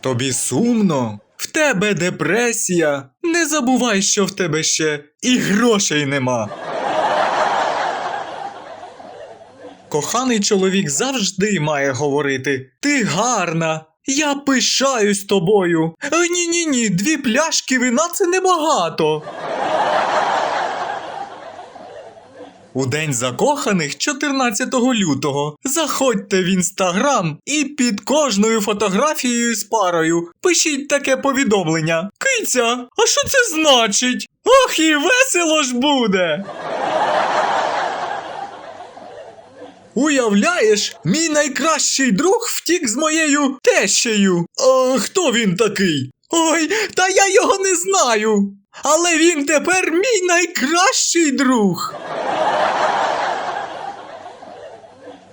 Тобі сумно? В тебе депресія. Не забувай, що в тебе ще і грошей нема. Коханий чоловік завжди має говорити: Ти гарна, я пишаюсь тобою. Ні, ні, ні, дві пляшки вина це небагато. У день закоханих 14 лютого заходьте в інстаграм і під кожною фотографією з парою пишіть таке повідомлення. Киця, а що це значить? Ох, і весело ж буде. Уявляєш, мій найкращий друг втік з моєю тещею. А хто він такий? Ой, та я його не знаю. Але він тепер мій найкращий друг.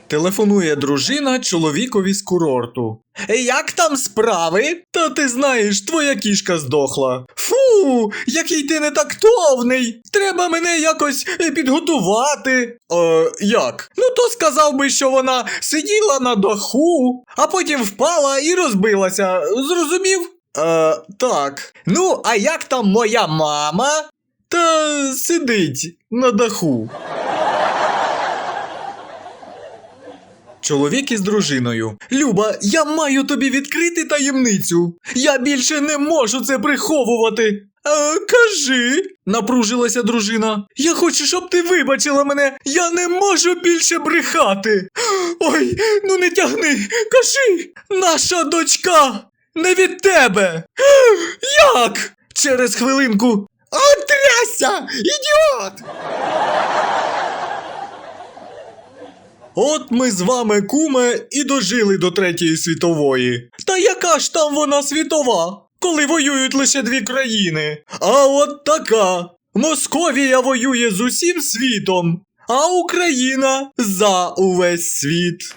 Телефонує дружина чоловікові з курорту. Як там справи? Та ти знаєш, твоя кішка здохла. Фу, який ти нетактовний. Треба мене якось е, підготувати. Е, як? Ну то сказав би, що вона сиділа на даху, а потім впала і розбилася. Зрозумів? Е, так. Ну, а як там моя мама? Та сидить на даху. Чоловік із дружиною. Люба, я маю тобі відкрити таємницю. Я більше не можу це приховувати. Е, кажи, напружилася дружина. Я хочу, щоб ти вибачила мене. Я не можу більше брехати. Ой, ну не тягни. Кажи, наша дочка не від тебе. Як? Через хвилинку. Отряся, ідіот! От ми з вами, куме, і дожили до Третьої світової. Та яка ж там вона світова, коли воюють лише дві країни? А от така. Московія воює з усім світом, а Україна за увесь світ.